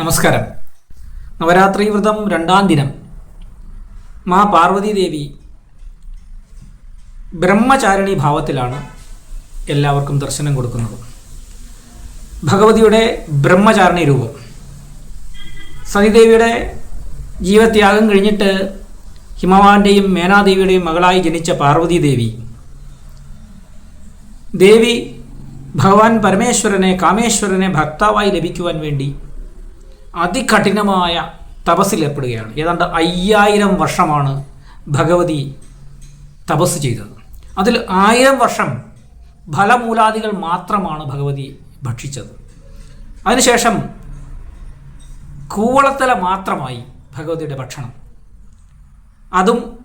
നമസ്കാരം. നവരാത്രി വ്രതം രണ്ടാം ദിനം. മാ പാർവതി ദേവി ബ്രഹ്മചാരിണി ഭാവത്തിലാണ് എല്ലാവർക്കും ദർശനം കൊടുക്കുന്നത്. ഭഗവതിയുടെ ബ്രഹ്മചാരിണി രൂപം. സതിദേവിയുടെ ജീവത്യാഗം കഴിഞ്ഞിട്ട് ഹിമവാന്റെയും മേനാദേവിയുടെയും മകളായി ജനിച്ച പാർവതി ദേവി ദേവി ഭഗവാൻ പരമേശ്വരനെ കാമേശ്വരനെ ഭർത്താവായി ലഭിക്കുവാൻ വേണ്ടി അതികഠിനമായ തപസ്സിലേർപ്പെടുകയാണ് ഏതാണ്ട് അയ്യായിരം വർഷമാണ് ഭഗവതി തപസ് ചെയ്തത്. അതിൽ ആയിരം വർഷം ഫലമൂലാദികൾ മാത്രമാണ് ഭഗവതി ഭക്ഷിച്ചത്. അതിനുശേഷം കൂവളത്തല മാത്രമായി ഭഗവതിയുടെ ഭക്ഷണം. അതും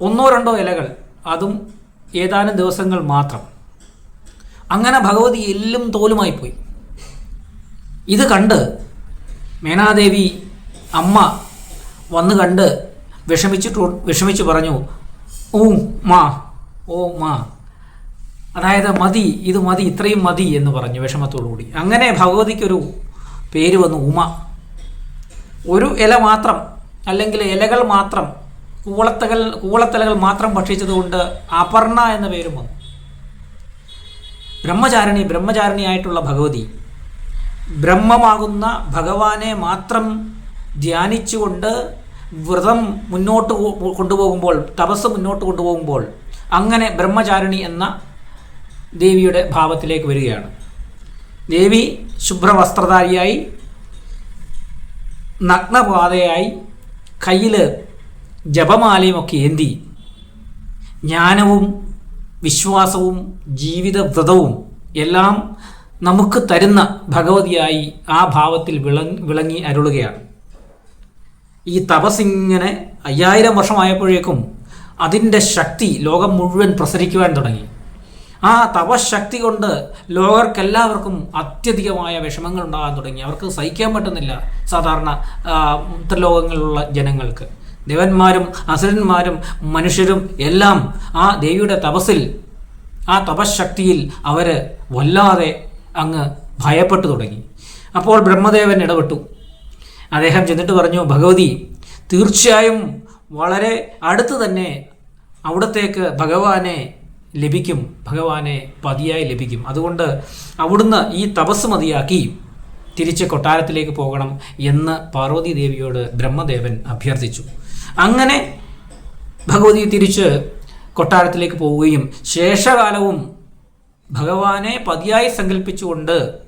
ഒന്നോ രണ്ടോ ഇലകൾ അതും ഏതാനും ദിവസങ്ങൾ മാത്രം. അങ്ങനെ ഭഗവതി എല്ലും തോലുമായി പോയി ഇത് കണ്ട് മേനാദേവി അമ്മ വന്നു കണ്ട് വിഷമിച്ചിട്ടു വിഷമിച്ചു പറഞ്ഞു ഓ മാ ഓ മാ. അതായത് മതി ഇത് മതി ഇത്രയും മതി എന്ന് പറഞ്ഞു വിഷമത്തോടുകൂടി. അങ്ങനെ ഭഗവതിക്കൊരു പേര് വന്നു ഉമ. ഒരു ഇല മാത്രം അല്ലെങ്കിൽ ഇലകൾ മാത്രം കൂളത്തകൾ കൂളത്തലകൾ മാത്രം ഭക്ഷിച്ചതുകൊണ്ട് അപർണ എന്ന പേരും വന്നു. ബ്രഹ്മചാരിണി ബ്രഹ്മചാരിണിയായിട്ടുള്ള ഭഗവതി ബ്രഹ്മമാകുന്ന ഭഗവാനെ മാത്രം ധ്യാനിച്ചുകൊണ്ട് വ്രതം മുന്നോട്ട് കൊണ്ടുപോകുമ്പോൾ തപസ് മുന്നോട്ട് കൊണ്ടുപോകുമ്പോൾ അങ്ങനെ ബ്രഹ്മചാരിണി എന്ന ദേവിയുടെ ഭാവത്തിലേക്ക് വരികയാണ്. ദേവി ശുഭ്രവസ്ത്രധാരിയായി നഗ്നപാതയായി കയ്യിൽ ജപമാലയുമൊക്കെ ഏന്തി ജ്ഞാനവും വിശ്വാസവും ജീവിതവ്രതവും എല്ലാം നമുക്ക് തരുന്ന ഭഗവതിയായി ആ ഭാവത്തിൽ വിളങ്ങി അരുളുകയാണ്. ഈ തപസ്സിങ്ങനെ അയ്യായിരം വർഷമായപ്പോഴേക്കും അതിന്റെ ശക്തി ലോകം മുഴുവൻ പ്രസരിക്കുവാൻ തുടങ്ങി. ആ തപശക്തി കൊണ്ട് ലോകർക്കെല്ലാവർക്കും അത്യധികമായ വിഷമങ്ങൾ ഉണ്ടാകാൻ തുടങ്ങി. അവർക്ക് സഹിക്കാൻ പറ്റുന്നില്ല സാധാരണ ത്രിലോകങ്ങളിലുള്ള ജനങ്ങൾക്ക്. ദേവന്മാരും അസുരന്മാരും മനുഷ്യരും എല്ലാം ആ ദേവിയുടെ തപസ്സിൽ ആ തപശക്തിയിൽ അവർ വല്ലാതെ അങ്ങ് ഭയപ്പെട്ടു തുടങ്ങി. അപ്പോൾ ബ്രഹ്മദേവൻ ഇടപെട്ടു. അദ്ദേഹം ചെന്നിട്ട് പറഞ്ഞു ഭഗവതി തീർച്ചയായും വളരെ അടുത്ത് തന്നെ അവിടത്തേക്ക് ഭഗവാനെ ലഭിക്കും. ഭഗവാനെ പതിയായി ലഭിക്കും. അതുകൊണ്ട് അവിടുന്ന് ഈ തപസ് മതിയാക്കി തിരിച്ച് കൊട്ടാരത്തിലേക്ക് പോകണം എന്ന് പാർവതി ദേവിയോട് ബ്രഹ്മദേവൻ അഭ്യർത്ഥിച്ചു. അങ്ങനെ ഭഗവതി തിരിച്ച് കൊട്ടാരത്തിലേക്ക് പോവുകയും ശേഷകാലവും ഭഗവാനെ പതിയായി സങ്കല്പിച്ചുകൊണ്ട്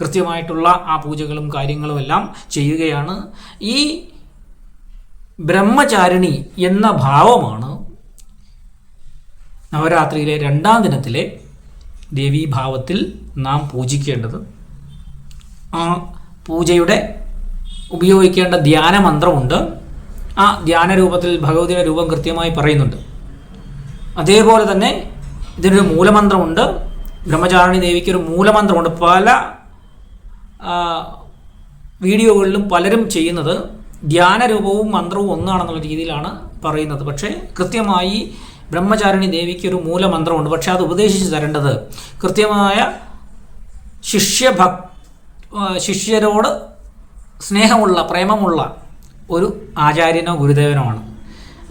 കൃത്യമായിട്ടുള്ള ആ പൂജകളും കാര്യങ്ങളും എല്ലാം ചെയ്യുകയാണ്. ഈ ബ്രഹ്മചാരിണി എന്ന ഭാവമാണ് നവരാത്രിയിലെ രണ്ടാം ദിനത്തിലെ ദേവീഭാവത്തിൽ നാം പൂജിക്കേണ്ടത്. ആ പൂജയുടെ ഉപയോഗിക്കേണ്ട ധ്യാന മന്ത്രമുണ്ട്. ആ ധ്യാന രൂപത്തിൽ ഭഗവതിയുടെ രൂപം കൃത്യമായി പറയുന്നുണ്ട്. അതേപോലെ തന്നെ ഇതിനൊരു മൂലമന്ത്രമുണ്ട്. ബ്രഹ്മചാരിണി ദേവിക്ക് ഒരു മൂലമന്ത്രമുണ്ട്. പല വീഡിയോകളിലും പലരും ചെയ്യുന്നത് ധ്യാനരൂപവും മന്ത്രവും ഒന്നാണെന്നുള്ള രീതിയിലാണ് പറയുന്നത്. പക്ഷേ കൃത്യമായി ബ്രഹ്മചാരിണി ദേവിക്ക് ഒരു മൂലമന്ത്രമുണ്ട്. പക്ഷേ അത് ഉപദേശിച്ച് തരേണ്ടത് കൃത്യമായ ശിഷ്യഭക് ശിഷ്യരോട് സ്നേഹമുള്ള പ്രേമമുള്ള ഒരു ആചാര്യനോ ഗുരുദേവനോ ആണ്.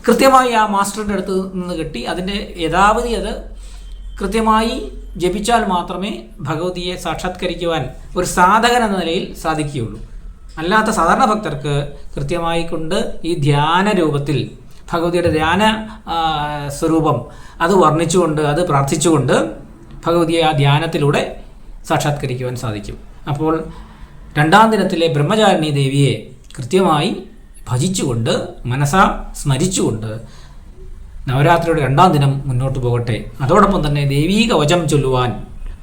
കൃത്യമായി ആ മാസ്റ്ററിന്റെ അടുത്ത് നിന്ന് കിട്ടി. അതിന്റെ യഥാവധി അത് കൃത്യമായി ജപിച്ചാൽ മാത്രമേ ഭഗവതിയെ സാക്ഷാത്കരിക്കുവാൻ ഒരു സാധകൻ എന്ന നിലയിൽ സാധിക്കുകയുള്ളൂ. അല്ലാത്ത സാധാരണ ഭക്തർക്ക് കൃത്യമായി കൊണ്ട് ഈ ധ്യാന രൂപത്തിൽ ഭഗവതിയുടെ ധ്യാന സ്വരൂപം അത് വർണിച്ചുകൊണ്ട് അത് പ്രാർത്ഥിച്ചുകൊണ്ട് ഭഗവതിയെ ആ ധ്യാനത്തിലൂടെ സാക്ഷാത്കരിക്കുവാൻ സാധിക്കും. അപ്പോൾ രണ്ടാം ദിനത്തിലെ ബ്രഹ്മചാരിണി ദേവിയെ കൃത്യമായി ഭജിച്ചുകൊണ്ട് മനസ്സാ സ്മരിച്ചുകൊണ്ട് നവരാത്രിയുടെ രണ്ടാം ദിനം മുന്നോട്ട് പോകട്ടെ. അതോടൊപ്പം തന്നെ ദേവീ കവചം ചൊല്ലുവാൻ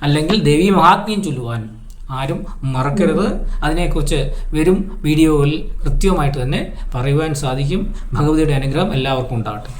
അല്ലെങ്കിൽ ദേവീ മഹാത്മ്യം ചൊല്ലുവാൻ ആരും മറക്കരുത്. അതിനെക്കുറിച്ച് വരും വീഡിയോകളിൽ കൃത്യമായിട്ട് തന്നെ പറയുവാൻ സാധിക്കും. ഭഗവതിയുടെ അനുഗ്രഹം എല്ലാവർക്കും ഉണ്ടാകട്ടെ.